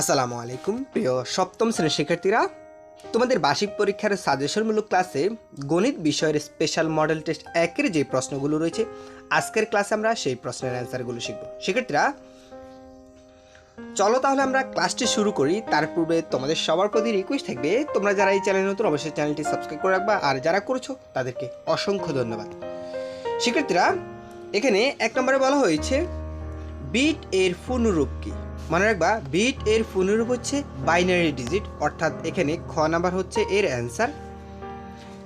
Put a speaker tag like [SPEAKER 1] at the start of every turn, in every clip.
[SPEAKER 1] আসসালামু আলাইকুম, প্রিয় সপ্তম শ্রেণির শিক্ষার্থীরা। তোমাদের বার্ষিক পরীক্ষার সাজেশনমূলক ক্লাসে গণিত বিষয়ের স্পেশাল মডেল টেস্ট একের যে প্রশ্নগুলো রয়েছে, আজকের ক্লাসে আমরা সেই প্রশ্নের অ্যান্সারগুলো শিখব। শিক্ষার্থীরা, চলো তাহলে আমরা ক্লাসটি শুরু করি। তার পূর্বে তোমাদের সবার প্রতি রিকোয়েস্ট থাকবে, তোমরা যারা এই চ্যানেল নতুন, অবশ্যই চ্যানেলটি সাবস্ক্রাইব করে রাখবা। আর যারা করেছ, তাদেরকে অসংখ্য ধন্যবাদ। শিক্ষার্থীরা, এখানে এক নম্বরে বলা হয়েছে, বিট এর পূর্ণরূপ কি? মনে রাখবা বিট এর পূর্ণরূপ হচ্ছে বাইনারি ডিজিট অর্থাৎ এখানে খ নাম্বার হচ্ছে এর অ্যান্সার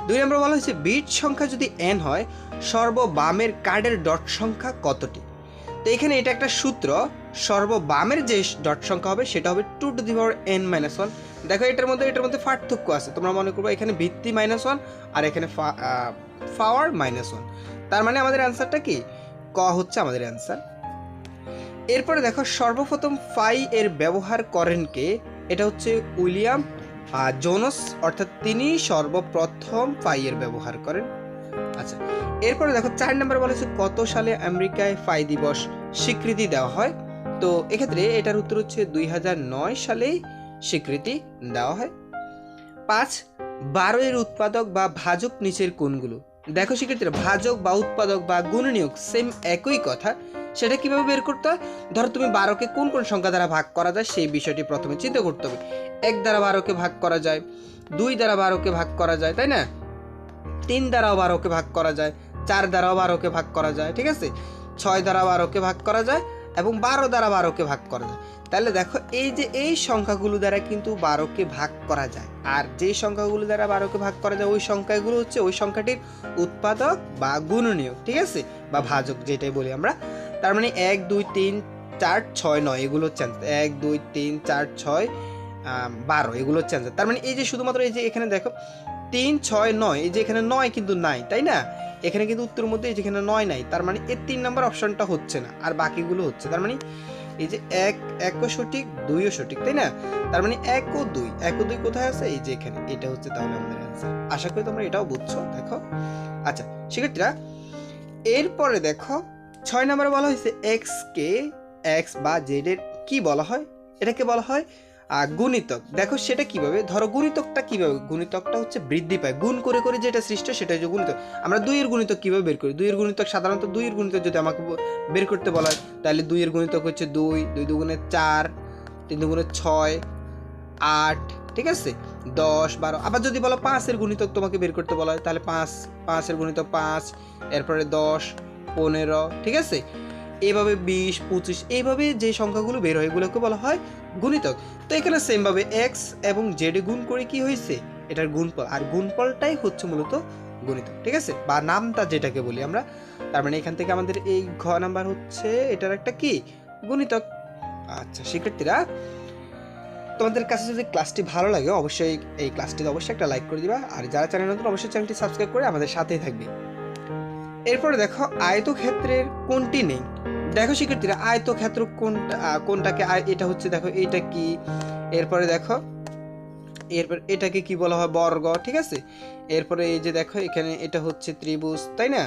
[SPEAKER 1] দুই নম্বর বলা হয়েছে বিট সংখ্যা যদি এন হয়, সর্ববামের কার্ডের ডট সংখ্যা কতটি? তো এখানে এটা একটা সূত্র, সর্ববামের যে ডট সংখ্যা হবে, সেটা হবে two to the power n minus one দেখো, এটার মধ্যে এটার মধ্যে পার্থক্য আছে। তোমরা মনে করব, এখানে ভিত্তি মাইনাস ওয়ান আর এখানে পাওয়ার মাইনাস ওয়ান তার মানে আমাদের অ্যান্সারটা কি? ক হচ্ছে আমাদের অ্যান্সার এরপরে দেখো, সর্বপ্রথম ফাই এর ব্যবহার করেন কে? এটা হচ্ছে উইলিয়াম জোনস, অর্থাৎ তিনি সর্বপ্রথম ফাই এর ব্যবহার করেন। আচ্ছা এরপরে দেখো, চার নম্বর বলেছে কত সালে আমেরিকায় ফাই দিবস স্বীকৃতি দেওয়া হয়? তো এক্ষেত্রে এটার উত্তর হচ্ছে দুই সালেই স্বীকৃতি দেওয়া হয়। পাঁচ, বারো এর উৎপাদক বা ভাজক নিচের কোনগুলো? দেখো শিক্ষার্থীরা ভাজক বা উৎপাদক বা গুণনীয়ক, সেম একই কথা। সেটা কীভাবে বের করতে হয়? ধরো তুমি বারোকে কোন কোন সংখ্যা দ্বারা ভাগ করা যায়, সেই বিষয়টি প্রথমে চিন্তা করতে হবে। এক দ্বারা বারোকে ভাগ করা যায়, দুই দ্বারা বারোকে ভাগ করা যায়, তাই না? তিন দ্বারাও বারোকে ভাগ করা যায়, চার দ্বারাও বারোকে ভাগ করা যায়, ঠিক আছে? ছয় দ্বারা বারোকে ভাগ করা যায় এবং বারো দ্বারা বারোকে ভাগ করা যায়। তাহলে দেখো, এই যে এই সংখ্যাগুলো দ্বারা কিন্তু বারোকে ভাগ করা যায়। আর যে সংখ্যাগুলো দ্বারা বারোকে ভাগ করা যায়, ওই সংখ্যাগুলো হচ্ছে ওই সংখ্যাটির উৎপাদক বা গুণনীয় ঠিক আছে? বা ভাজক, যেটাই বলি আমরা। তার মানে এক, দুই, তিন, চার, ছয়, নয়, এগুলো হচ্ছে। answer। এক, দুই, তিন, চার, ছয় বারো, এগুলো হচ্ছে। answer। তার মানে এই যে শুধুমাত্র এই যে এখানে দেখো, তিন, ছয়, নয়, এই যে এখানে নয় কিন্তু নাই, তাই না? এখানে কিন্তু উত্তরের মধ্যে এই যেখানে নয় নাই, তার মানে এর তিন নম্বর অপশনটা হচ্ছে না, আর বাকিগুলো হচ্ছে। তার মানে এই যে এক একও সঠিক দুইও সঠিক, তাই না? তার মানে এক ও দুই, এক ও দুই কোথায় আছে? এই যে এখানে, এটা হচ্ছে তাহলে আমাদের অ্যান্সার আশা করি তোমরা এটাও বুঝছ, দেখো। আচ্ছা শিক্ষার্থীরা, এরপরে দেখো ছয় নম্বরে বলা হয়েছে এক্স কে এক্স বা জেড এর কি বলা হয়? এটাকে বলা হয় গুণিতক। দেখো সেটা কীভাবে? ধরো গুণিতকটা কীভাবে? গুণিতকটা হচ্ছে বৃদ্ধি পায়। গুণ করে করে যেটা সৃষ্ট সেটা হচ্ছে গুণিতক। আমরা দুইয়ের গুণিতক কীভাবে বের করি? দুইয়ের গুণিতক সাধারণত দুইয়ের গুণিতক যদি আমাকে বের করতে বলা হয়, তাহলে দুইয়ের গুণিতক হচ্ছে দুই দুই দুগুণে চার, তিন দুগুণে ছয়, আট, ঠিক আছে? দশ, বারো। আবার যদি বলো পাঁচের গুণিতক তোমাকে বের করতে বলা হয়, তাহলে পাঁচ, পাঁচের গুণিতক পাঁচ, এরপরে দশ পনেরো, ঠিক আছে? এইভাবে বিশ, পঁচিশ, এইভাবে যে সংখ্যাগুলো বের হয় এগুলোকে বলা হয় গুণিতক। তো এখানে সেমভাবে এক্স এবং জেডে গুণ করে কি হয়েছে? এটার গুণফল। আর গুণফলটাই হচ্ছে মূলত গণিত ঠিক আছে? বা নামটা যেটাকে বলি আমরা। তার মানে এখান থেকে আমাদের এই ঘ নাম্বার হচ্ছে, এটার একটা কি? গণিতক। আচ্ছা শিক্ষার্থীরা, তোমাদের কাছে যদি ক্লাসটি ভালো লাগে, অবশ্যই এই ক্লাসটিতে অবশ্যই একটা লাইক করে দিবা। আর যারা চ্যানেল নতুন, অবশ্যই চ্যানেলটি সাবস্ক্রাইব করে আমাদের সাথেই থাকবে। এরপরে দেখো আয়তক্ষেত্রের কোনটি নেই? দেখো শিক্ষার্থীরা, আয়তক্ষেত্র কোনটা কোনটাকে এটা হচ্ছে দেখো এটা কি? এরপরে দেখো, এরপর এটাকে কি বলা হয়? বর্গ, ঠিক আছে? এরপরে এই যে দেখো এখানে এটা হচ্ছে ত্রিভুজ, তাই না?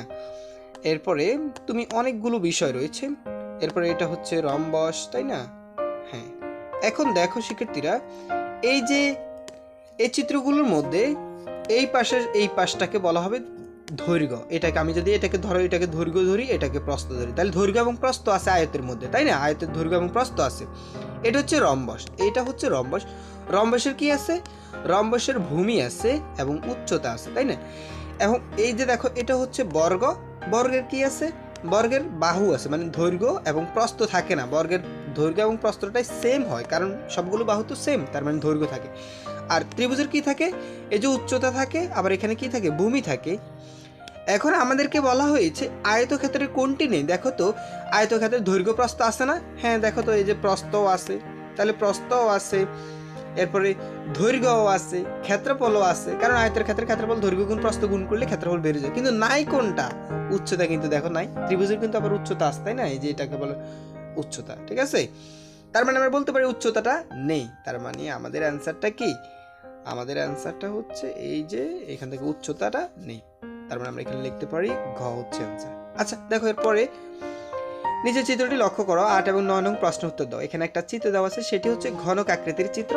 [SPEAKER 1] এরপরে তুমি অনেকগুলো বিষয় রয়েছে। এরপরে এটা হচ্ছে রম্বস, তাই না? হ্যাঁ। এখন দেখো শিক্ষার্থীরা, এই যে এই চিত্রগুলোর মধ্যে এই পাশের, এই পাশটাকে বলা হবে দৈর্ঘ্য এটাকে আমি যদি এটাকে ধরো, এটাকে দৈর্ঘ্য ধরি, এটাকে প্রস্থ ধরি। তাহলে দৈর্ঘ্য এবং প্রস্থ আছে আয়তের মধ্যে, তাই না? আয়তের দৈর্ঘ্য এবং প্রস্থ আছে। এটা হচ্ছে রম্বস। এটা হচ্ছে রম্বস। রম্বসের কি আছে? রম্বসের ভূমি আছে এবং উচ্চতা আছে, তাই না? এবং এই যে দেখো, এটা হচ্ছে বর্গ। বর্গের কি আছে? বর্গের বাহু আছে মানে দৈর্ঘ্য এবং প্রস্থ থাকে না। বর্গের দৈর্ঘ্য এবং প্রস্থটাই সেম হয়, কারণ সবগুলো বাহু তো সেম তার মানে দৈর্ঘ্য থাকে। আর ত্রিভুজের কি থাকে? এই যে উচ্চতা থাকে, আবার এখানে কি থাকে? ভূমি থাকে। এখন আমাদেরকে বলা হয়েছে, আয়তক্ষেত্রের কোনটি নেই? দেখো তো, আয়তক্ষেত্রের দৈর্ঘ্য প্রস্থ আছে না? হ্যাঁ দেখো তো, এই যে প্রস্থও আছে। তাহলে প্রস্থও আছে, এরপরে দৈর্ঘ্যও আছে, ক্ষেত্রফলও আছে। কারণ আয়তের ক্ষেত্রে ক্ষেত্রফল, দৈর্ঘ্য গুণ, প্রস্থ গুণ করলে ক্ষেত্রফল বেড়ে যায়। কিন্তু নাই কোনটা? উচ্চতা কিন্তু দেখো নাই। ত্রিভুজের কিন্তু আবার উচ্চতা আছে, তাই না? এই যে এটাকে বলে উচ্চতা, ঠিক আছে? তার মানে আমরা বলতে পারি উচ্চতাটা নেই। তার মানে আমাদের অ্যান্সারটা কি? আমাদের অ্যান্সারটা হচ্ছে এই যে এখান থেকে উচ্চতাটা নেই। তার মানে আমরা এখানে লিখতে পারি ঘ হচ্ছে অ্যান্সার আচ্ছা দেখো এরপরে নিচে চিত্রটি লক্ষ্য করো, আট এবং নয় নং প্রশ্ন উত্তর দাও। এখানে একটা চিত্র দেওয়া আছে, সেটি হচ্ছে ঘনক আকৃতির চিত্র।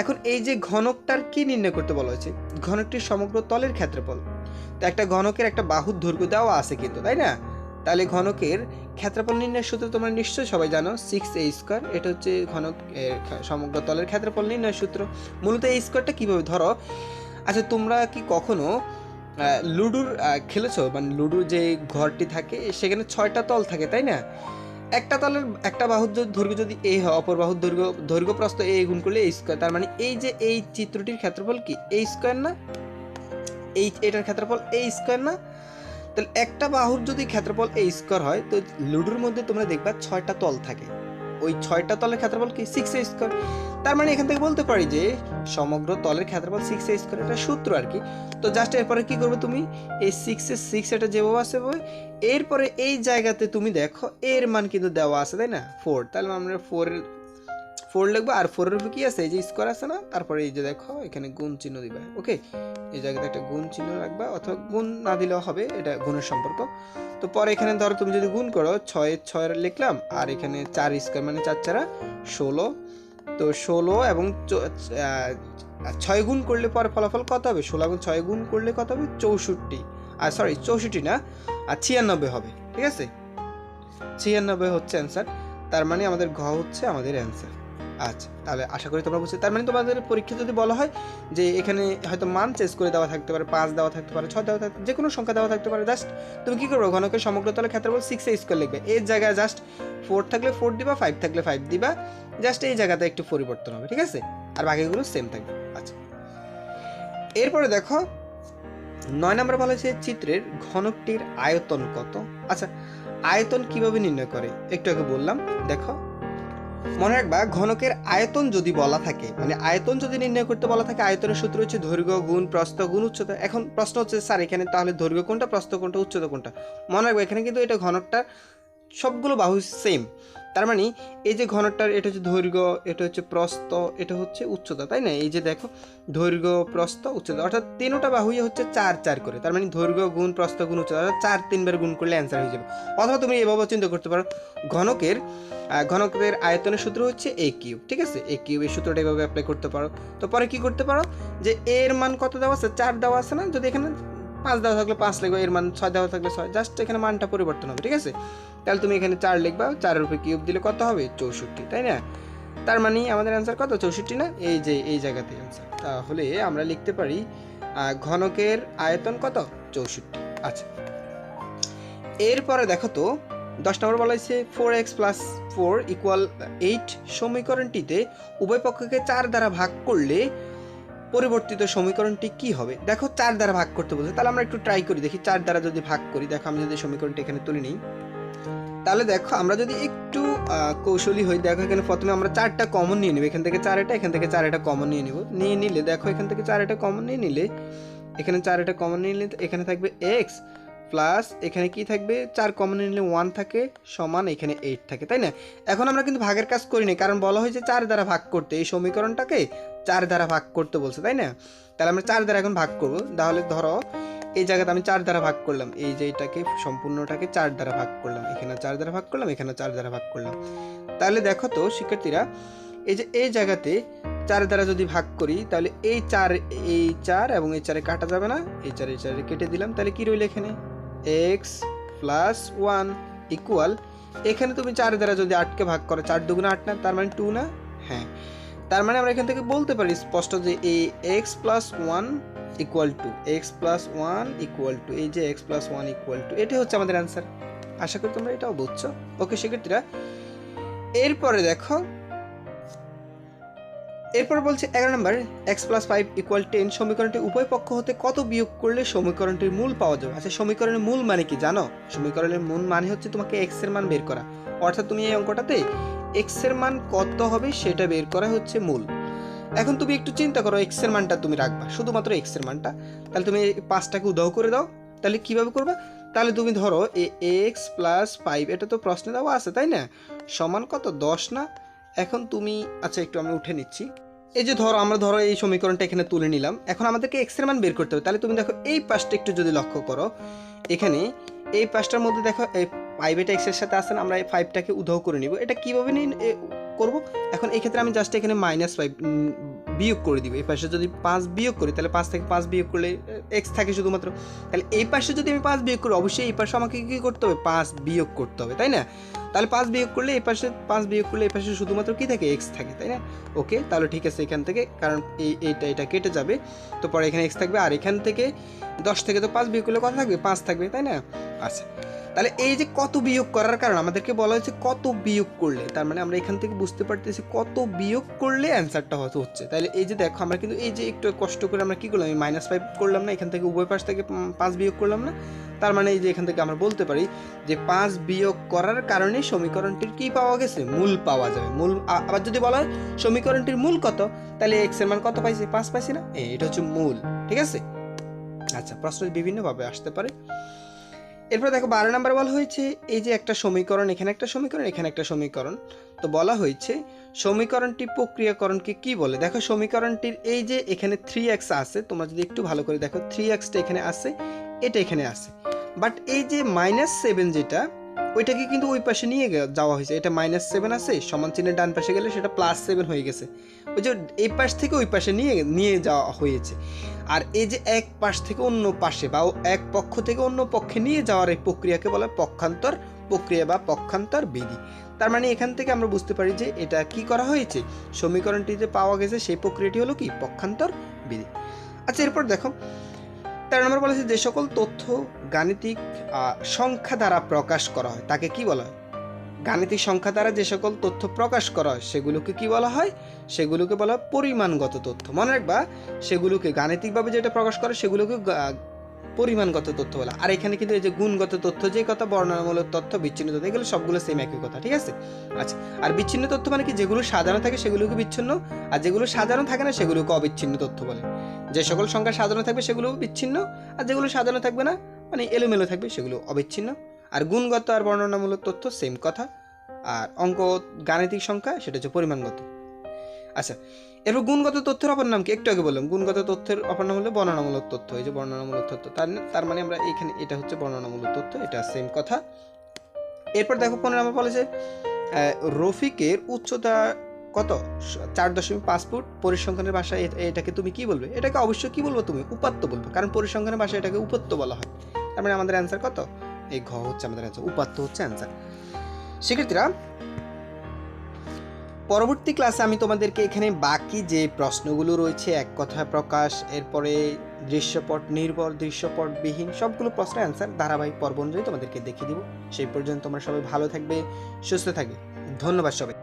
[SPEAKER 1] এখন এই যে ঘনকটার কি নির্ণয় করতে বলা হয়েছে? ঘনকটির সমগ্র তলের ক্ষেত্রফল। তো একটা ঘনকের একটা বাহুর দৈর্ঘ্য দেওয়া আছে কিন্তু, তাই না? তাহলে ঘনকের ক্ষেত্রফল নির্ণয়ের সূত্র তোমরা নিশ্চয়ই সবাই জানো সিক্স এ স্কোয়ার এটা হচ্ছে ঘনক সমগ্র তলের ক্ষেত্রফল নির্ণয়ের সূত্র। মূলত এই স্কোয়ারটা কীভাবে ধরো? আচ্ছা তোমরা কি কখনো লুডুর খেলেছো? মানে লুডুর যে ঘরটি থাকে, সেখানে ছয়টা তল থাকে, তাই না? একটা তলের, একটা বাহুর দৈর্ঘ্য যদি এ হয়, অপর বাহুর দৈর্ঘ্য দৈর্ঘ্য প্রস্থ এ গুণ করলে এই স্কোয়ার তার মানে এই যে এই চিত্রটির ক্ষেত্রফল কি? এই স্কোয়ার না? এই, এটার ক্ষেত্রফল এই স্কোয়ার না? তাহলে একটা বাহুর যদি ক্ষেত্রফল এই স্কোয়ার হয়, তো লুডুর মধ্যে তোমরা দেখবা ছয়টা তল থাকে। ওই ছয়টা তলের ক্ষেত্রফল কি? সিক্স এ স্কোয়ার তার মানে এখান থেকে বলতে পারি যে সমগ্র তলের ক্ষেত্রফল সিক্স এ স্কোয়ার এটা সূত্র আর কি। তো জাস্ট এরপরে কি করবে তুমি? এই সিক্স এ সিক্স এটা যেভাবে বই এরপরে এই জায়গাতে তুমি দেখো এর মান কিন্তু দেওয়া আছে, তাই না? ফোর তাহলে আমরা ফোর ফোর লিখব আর ফোরের উপর কি আছে? এই যে স্কোয়ার আছে না? তারপরে এই যে দেখো, এখানে গুণ চিহ্ন দিবে ওকে এই জায়গাতে একটা গুণ চিহ্ন রাখবা, অথবা গুণ না দিলেও হবে, এটা গুণের সম্পর্ক। তো পরে এখানে ধরো তুমি যদি গুণ করো, ছয় ছয় লিখলাম, আর এখানে চার স্কোয়ার মানে চার চারা ষোলো তো ষোলো এবং ছয় গুণ করলে পরে ফলাফল কত হবে? ষোলো এবং ছয় গুণ করলে কত হবে? চৌষট্টি। আর সরি চৌষট্টি না? আর ছিয়ানব্বই হবে, ঠিক আছে? ছিয়ানব্বই হচ্ছে অ্যান্সার তার মানে আমাদের ঘ হচ্ছে আমাদের অ্যান্সার আচ্ছা তাহলে আশা করি তোমরা বুঝতে তার মানে তোমাদের পরীক্ষা যদি বলা হয় যে এখানে হয়তো মান চেঞ্জ করে দেওয়া থাকতে পারে, পাঁচ দেওয়া থাকতে পারে, ছয় দেওয়া থাকতে যে কোনো সংখ্যা দেওয়া থাকতে পারে জাস্ট তুমি কি করবে ঘনকের সমগ্র তলের ক্ষেত্রফল সিক্স এ স্কোয়ার লিখবে। এর জায়গায় জাস্ট ফোর থাকলে ফোর দিবা ফাইভ থাকলে ফাইভ দিবা জাস্ট এই জায়গাতে একটু পরিবর্তন হবে, ঠিক আছে? আর বাকিগুলো সেম থাকবে আচ্ছা। এরপরে দেখো, নয় নম্বর বলা হয়েছে চিত্রের ঘনকটির আয়তন কত? আচ্ছা আয়তন কীভাবে নির্ণয় করে? একটু আগে বললাম, দেখো মনে রাখবা, ঘনকের আয়তন যদি বলা থাকে মানে আয়তন যদি নির্ণয় করতে বলা থাকে, আয়তনের সূত্র হচ্ছে দৈর্ঘ্য, গুণ, প্রস্থ, গুণ, উচ্চতা। এখন প্রশ্ন হচ্ছে, স্যার, এখানে তাহলে দৈর্ঘ্য কোনটা, প্রস্থ কোনটা, উচ্চতা কোনটা? মনে রাখবা, এখানে কিন্তু এটা ঘনকটা সবগুলো বাহু সেম তার মানে এই যে ঘনকটার এটা হচ্ছে দৈর্ঘ্য, এটা হচ্ছে প্রস্থ, এটা হচ্ছে উচ্চতা, তাই না? এই যে দেখো, দৈর্ঘ্য, প্রস্থ, উচ্চতা, অর্থাৎ তিনোটা বাহুই হচ্ছে চার চার করে, তার মানে দৈর্ঘ্য গুণ প্রস্থ গুণ উচ্চতা, অর্থাৎ চার তিনবার গুণ করলে অ্যান্সার হয়ে যাবে। অথবা তুমি এভাবে চিন্তা করতে পারো, ঘনকের ঘনকের আয়তনের সূত্র হচ্ছে এ কিউব ঠিক আছে? এ কিউব এই সূত্রটা এভাবে অ্যাপ্লাই করতে পারো। তো পরে কি করতে পারো? যে এর মান কত দেওয়া আছে? চার দেওয়া আছে না? যদি এখানে পাঁচ দেওয়া থাকলে পাঁচ লিখবে, এর মান ছয় দেওয়া থাকলে ছয়। জাস্ট এখানে মানটা পরিবর্তন হবে, ঠিক আছে? তাহলে তুমি এখানে চার লিখবা চারের উপরে কিউব দিলে কত হবে? চৌষট্টি, তাই না? তার মানে আমাদের অ্যান্সার কত? চৌষট্টি না? এই যে, এই জায়গাতে অ্যান্সার তাহলে আমরা লিখতে পারি ঘনকের আয়তন কত? চৌষট্টি। আচ্ছা। এরপরে দেখো তো, দশ নম্বর বলা হয়েছে four X plus four equal eight সমীকরণটিতে উভয় পক্ষকে চার দ্বারা ভাগ করলে পরিবর্তিত সমীকরণটি কি হবে? দেখো চার দ্বারা ভাগ করতে বলছে। তাহলে আমরা একটু ট্রাই করি, দেখি চার দ্বারা যদি ভাগ করি, দেখো আমি যদি সমীকরণটি এখানে তুলে নিই। তাহলে দেখো, আমরা যদি একটু কৌশলী হই, দেখো এখানে প্রথমে আমরা চারটা কমন নিয়ে নেব। এখান থেকে চার এটা, এখান থেকে চার এটা কমন নিয়ে নিব। নিয়ে নিলে, দেখো এখান থেকে চার এটা কমন নিয়ে নিলে, এখানে চার এটা কমন নিয়ে নিলে, এখানে থাকবে এক্স প্লাস এখানে কি থাকবে? চার কমন নিয়ে নিলে ওয়ান থাকে, সমান এখানে এইট থাকে, তাই না? এখন আমরা কিন্তু ভাগের কাজ করি করিনি, কারণ বলা হয়েছে চার দ্বারা ভাগ করতে, এই সমীকরণটাকে চার দ্বারা ভাগ করতে বলছে, তাই না? তাহলে আমরা চার দ্বারা এখন ভাগ করব। তাহলে ধরো, এই জায়গাতে আমি চার দ্বারা ভাগ করলাম। এই যে এটাকে সম্পূর্ণটাকে চার দ্বারা ভাগ করলাম। এখানে চার দ্বারা ভাগ করলাম, এখানে চার দ্বারা ভাগ করলাম। তাহলে দেখো তো, শিক্ষার্থীরা, এই যে এই জায়গাতে চার দ্বারা যদি ভাগ করি, তাহলে এই চার এই চার এবং এই চারে কাটা যাবে না। এই চার, এই চারে কেটে দিলাম। তাহলে কি রইল এখানে? এক্স প্লাস ওয়ান ইকুয়াল এখানে তুমি চার দ্বারা যদি আটকে ভাগ করো, চার দুগুণে আট না, তার মানে টু না? হ্যাঁ। তার মানে আমরা এখান থেকে বলতে পারি স্পষ্ট যে এই X plus one equal two X plus one equal two এই যে X plus one equal two এটাই হচ্ছে আমাদের অ্যান্সার আশা করি তোমরা এটাও বুঝছ। ওকে শিক্ষার্থীরা, এরপরে দেখো, এরপর বলছে এগারো নম্বর X plus five equal ten সমীকরণটি উভয় পক্ষ হতে কত বিয়োগ করলে সমীকরণটির মূল পাওয়া যাবে? আচ্ছা সমীকরণের মূল মানে কি জানো? সমীকরণের মূল মানে হচ্ছে তোমাকে এক্সের মান বের করা। অর্থাৎ তুমি এই অঙ্কটাতে এক্সের মান কত হবে সেটা বের করা হচ্ছে মূল। এখন তুমি একটু চিন্তা করো এক্সের মানটা তুমি রাখবা। শুধুমাত্র এক্সের মানটা। তাহলে তুমি পাঁচটাকে উদাহ করে দাও। তাহলে কীভাবে করবে? তাহলে তুমি ধরো এ এক্স প্লাস ফাইভ এটা তো প্রশ্নে দেওয়া আছে, তাই না? সমান কত? দশ না? এখন তুমি আচ্ছা একটু আমি উঠে নিচ্ছি। এই যে ধরো, আমরা ধরো এই সমীকরণটা এখানে তুলে নিলাম। এখন আমাদেরকে এক্সের মান বের করতে হবে। তাহলে তুমি দেখো, এই পাশটা একটু যদি লক্ষ্য করো, এখানে এই পাশটার মধ্যে দেখো এই ফাইভেটা এক্সের সাথে আসেন, আমরা এই ফাইভটাকে উধাও করে নিব। এটা কীভাবে নিন করব? এখন এই ক্ষেত্রে আমি জাস্ট এখানে মাইনাস ফাইভ বিয়োগ করে দিব। এই পাশে যদি পাঁচ বিয়োগ করি, তাহলে পাঁচ থেকে পাঁচ বিয়োগ করলে এক্স থাকে শুধুমাত্র। তাহলে এই পাশে যদি আমি পাঁচ বিয়োগ করি, অবশ্যই এই পাশে আমাকে কী করতে হবে? পাঁচ বিয়োগ করতে হবে, তাই না? তাহলে পাঁচ বিয়োগ করলে এই পাশে, পাঁচ বিয়োগ করলে এই পাশে শুধুমাত্র কী থাকে? এক্স থাকে, তাই না? ওকে, তাহলে ঠিক আছে এখান থেকে, কারণ এই, এইটা, এটা কেটে যাবে। তো পরে এখানে এক্স থাকবে, আর এখান থেকে দশ থেকে তো পাঁচ বিয়োগ করলে কত থাকবে? পাঁচ থাকবে, তাই না? আচ্ছা। তাহলে এই যে কত বিয়োগ করার কারণ, আমাদেরকে বলা হয়েছে কত বিয়োগ করলে, তার মানে আমরা এখান থেকে বুঝতে পারতেছি কত বিয়োগ করলে অ্যান্সারটা হয়তো হচ্ছে। তাহলে এই যে দেখো, আমরা কিন্তু এই যে একটু কষ্ট করে আমরা কি করলাম মাইনাস ফাইভ করলাম না, এখান থেকে উভয় পাশ থেকে পাঁচ বিয়োগ করলাম না। তার মানে এই যে এখান থেকে আমরা বলতে পারি যে পাঁচ বিয়োগ করার কারণে সমীকরণটির কি পাওয়া গেছে? মূল পাওয়া যাবে। মূল আবার যদি বলা হয় সমীকরণটির মূল কত, তাহলে এক্সের মান কত পাইছি? পাঁচ পাইছি না? এটা হচ্ছে মূল, ঠিক আছে? আচ্ছা প্রশ্ন বিভিন্নভাবে আসতে পারে। এরপর দেখো বারো নাম্বার বলা হয়েছে, এই যে একটা সমীকরণ, এখানে একটা সমীকরণ, এখানে একটা সমীকরণ। তো বলা হয়েছে, সমীকরণটি প্রক্রিয়াকরণকে কি বলে? দেখো সমীকরণটির এই যে এখানে থ্রি এক্স আছে, তোমরা যদি একটু ভালো করে দেখো থ্রি এক্সটা এখানে আছে, এটা এখানে আছে। বাট এই যে মাইনাস সেভেন যেটা ওইটাকে কিন্তু ওই পাশে নিয়ে যাওয়া হয়েছে। এটা মাইনাস সেভেন আছে, সমান চিহ্নের ডান পাশে গেলে সেটা প্লাস সেভেন হয়ে গেছে। ওই যে এই পাশ থেকে ওই পাশে নিয়ে নিয়ে যাওয়া হয়েছে। আর এই যে এক পাশ থেকে অন্য পাশে বা এক পক্ষ থেকে অন্য পক্ষে নিয়ে যাওয়ার এই প্রক্রিয়াকে বলা পক্ষান্তর প্রক্রিয়া বা পক্ষান্তর বিধি। তার মানে এখান থেকে আমরা বুঝতে পারি যে এটা কি করা হয়েছে? সমীকরণটিতে পাওয়া গেছে সেই প্রক্রিয়াটি হলো কি? পক্ষান্তর বিধি। আচ্ছা এরপর দেখো তেরো নম্বর বলেছে যে সকল তথ্য গাণিতিক সংখ্যা দ্বারা প্রকাশ করা হয়। তাকে কি বলা হয়? গাণিতিক সংখ্যা দ্বারা যে সকল তথ্য প্রকাশ করা হয়, সেগুলোকে কি বলা হয়? সেগুলোকে বলা হয় পরিমাণগত তথ্য। মনে রাখবা, সেগুলোকে গাণিতিকভাবে যেটা প্রকাশ করে, সেগুলোকে পরিমাণগত তথ্য বলা। আর এখানে কিন্তু এই যে গুণগত তথ্য যে কথা, বর্ণনামূলক তথ্য, বিচ্ছিন্ন তথ্য, এগুলো সবগুলো সেম একই কথা, ঠিক আছে? আচ্ছা আর বিচ্ছিন্ন তথ্য মানে কি? যেগুলো সাধারণ থাকে সেগুলোকে বিচ্ছিন্ন, আর যেগুলো সাধারণ থাকে না সেগুলোকে অবিচ্ছিন্ন তথ্য বলে। যে সকল সংখ্যা সাধারণ থাকবে সেগুলো বিচ্ছিন্ন, আর যেগুলো সাধারণ থাকবে না মানে এলোমেলো থাকবে, সেগুলো অবিচ্ছিন্ন। আর গুণগত আর বর্ণনামূলক তথ্য সেম কথা, আর অঙ্ক গাণিতিক সংখ্যা সেটা হচ্ছে পরিমাণগত। আচ্ছা এরপর গুণগত তথ্যের অপর নাম কি? একটু আগে বললাম, গুণগত তথ্যের অপর নাম হলো বর্ণনামূলক তথ্য। এই যে বর্ণনামূলক তথ্য, তার মানে আমরা এখানে এটা হচ্ছে বর্ণনামূলক তথ্য, এটা সেম কথা। এরপর দেখো পনেরো নম্বর বলেছে রফিকের উচ্চতা কত? চার দশমিক পাঁচ ফুট, পরিসংখ্যানের ভাষায় এটাকে তুমি কি বলবে? এটাকে অবশ্যই কি বলব তুমি? উপাত্ত বলবে, কারণ পরিসংখ্যানের ভাষায় এটাকে উপাত্ত বলা হয়। তার মানে আমাদের অ্যান্সার কত? এই ঘ হচ্ছে আমাদের অ্যান্সার উপাত্ত হচ্ছে অ্যান্সার শিক্ষার্থীরা পরবর্তী ক্লাসে আমি তোমাদেরকে এখানে বাকি যে প্রশ্নগুলো রয়েছে, এক কথা প্রকাশ, এরপরে দৃশ্যপট, নির্ভর, দৃশ্যপটবিহীন সবগুলো প্রশ্নের অ্যান্সার ধারাবাহিক পর্ব অনুযায়ী তোমাদেরকে দেখিয়ে দিব। সেই পর্যন্ত তোমরা সবাই ভালো থাকবে, সুস্থ থাকবে। ধন্যবাদ সবাই